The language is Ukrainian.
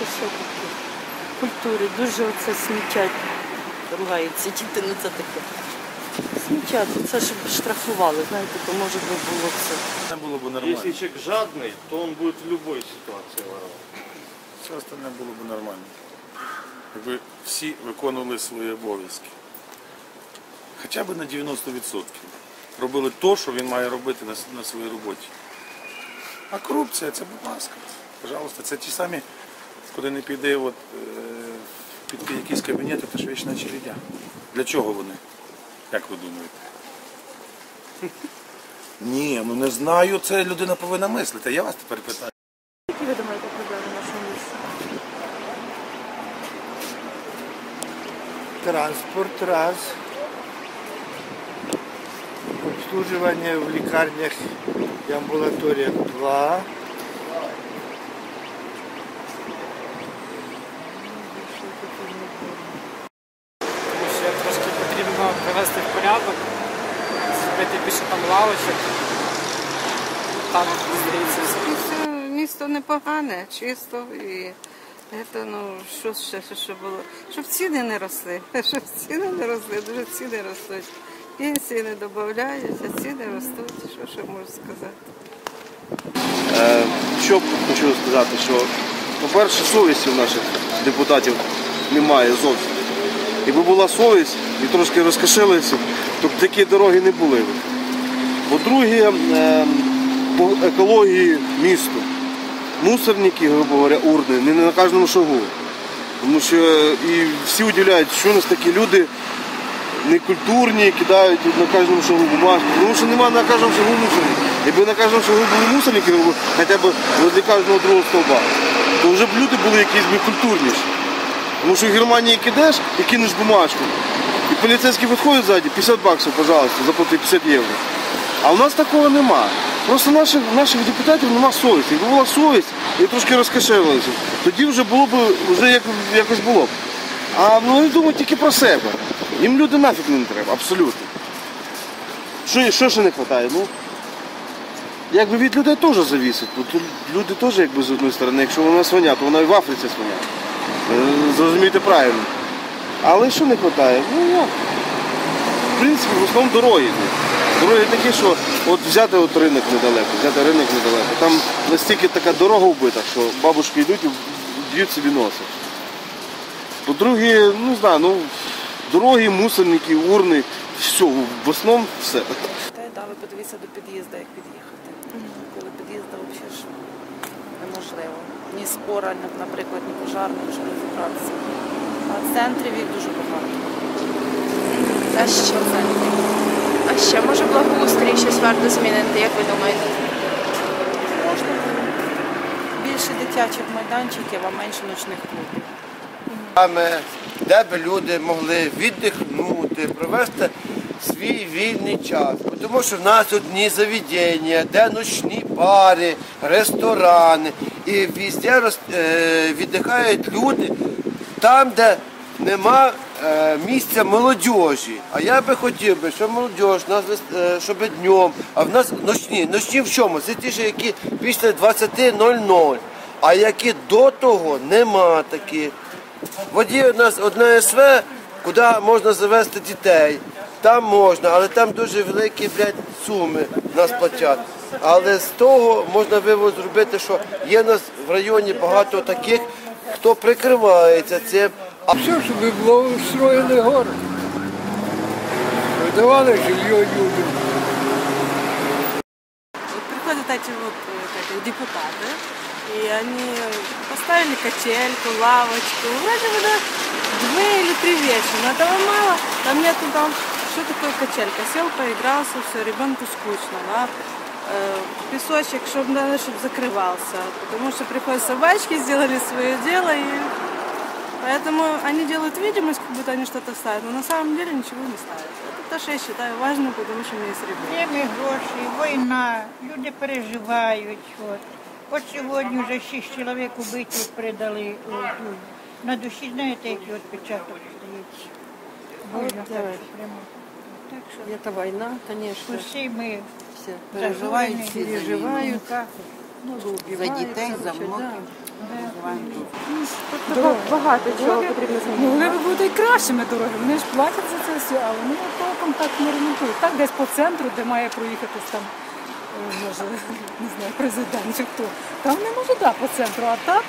це що таке? Культури дуже оце смітять. Ругаються діти, ну це таке. Смітять, це щоб штрафували, знаєте, то може би було все. Це було б нормально. Если человек жадный, то он будет в любой ситуации воровать. Все остальне було б нормально. Якби всі виконували свої обов'язки. Хоча б на 90%. Робили те, що він має робити на, с- на своїй роботі. А корупція це, будь ласка, пожалуйста, це ті самі, куди не піде от, е, під якийсь кабінет, це ж вічна чередя. Для чого вони? Як ви думаєте? Ні, ну не знаю, це людина повинна мислити. Я вас тепер питаю. Які ви думаєте проблеми в нашому місті? Транспорт раз. Обслуживання в лікарнях і амбулаторіях два. тому що трошки потрібно привести в порядок, зробити більше там лавочок. Там, здається, Все, місто непогане, чисто і це, ну, що ще що, що було? Щоб ціни не росли, щоб ціни не росли, дуже ціни ростуть. Пенсії не додають, а ціни ростуть. Що ще можу сказати? Е, Що хочу сказати, що, по-перше, совісті у наших депутатів немає зовсім. Якби була совість і трошки розкошелися, то б такі дороги не були. б. По-друге, е, по екології місту. Мусорники, грубо говоря, урни, не на кожному шагу. Тому що і всі удивляють, що у нас такі люди некультурні, кидають на кожному шагу бумажки. Тому що немає на кожному шагу мусорників. Якби на кожному шагу були мусорники, ну, хоча б возле кожного другого стовба, то вже б люди були якісь культурніші. Тому що в Германії кидаєш і кинеш бумажку. І поліцейські підходять ззаді, 50 баксів, пожалуйста, заплати 50 євро. А у нас такого нема. Просто наших, наших депутатів нема совісті. Якби була совість і трошки розкошелилися, тоді вже було б вже як, якось було б. А вони думають тільки про себе. Їм люди нафіг не треба, абсолютно. Що, що ще не вистачає? Ну, якби від людей теж завісить. Тут люди теж якби з одної сторони, якщо вона свиня, то вона і в Африці свиня. Е, Зрозумійте правильно. Але що не вистачає? Ну як? В принципі, в основному дороги. йдуть. Дороги такі, що от взяти от ринок недалеко, взяти ринок недалеко. Там настільки така дорога вбита, що бабушки йдуть і б'ють собі носи. По-друге, ну знаю, ну дороги, мусорники, урни, все, в основному все. Та й да, ви подивіться до під'їзду, як під'їхати. Коли під'їзду взагалі ж неможливо. Ні спора, наприклад, ні пожарних, щоб розібратися. А в центрі їх дуже багато. А ще, а ще може благоустрій щось варто змінити, як ви думаєте? Можна більше дитячих майданчиків, а менше ночних клубів. Саме, де б люди могли віддихнути, провести свій вільний час. Бо Тому що в нас одні заведення, де ночні бари, ресторани. І везде роз- е, віддихають люди там, де нема місця молодіжі. А я би хотів би, щоб молодіж, нас, е, щоб днем, а в нас ночні. Ночні в чому? Це ті ж, які після 20.00. А які до того нема таких. Воді у нас одне СВ, куди можна завести дітей. Там можна, але там дуже великі блядь, суми нас платять. Але з того можна вивод зробити, що є нас в районі багато таких, хто прикривається цим. А Все, щоб було устроєний город. Давали жилье людям. Вот приходят эти вот э, как их, депутаты, и они поставили качельку, лавочку. Вроде бы да, две или три вещи, но этого мало. Там нету там, что такое качелька. Сел, поигрался, все, ребенку скучно, да. Э, Песочек, чтобы надо, чтобы закрывался. Потому что приходят собачки, сделали свое дело и Поэтому они делают видимость, как будто они что-то ставят, но на самом деле ничего не ставят. Это то, что я считаю важным, потому что у меня есть ребенок. Время гроші, війна, люди переживають. От, от сьогодні вже шість чоловік убитих передали у ту. На душі, знаєте, який відпечаток стається. Больно так, що прямо. Так що Это война, конечно. усі ми Все переживають, переживают, переживают. За дітей, за внуків. Тобто багато чого потрібно змінити. Могли б бути і кращими дорогами. Вони ж платять за це все, а вони толком так не ремонтують. Так десь по центру, де має проїхатись там, е, може, не знаю, президент чи хто. Там не може да, по центру, а так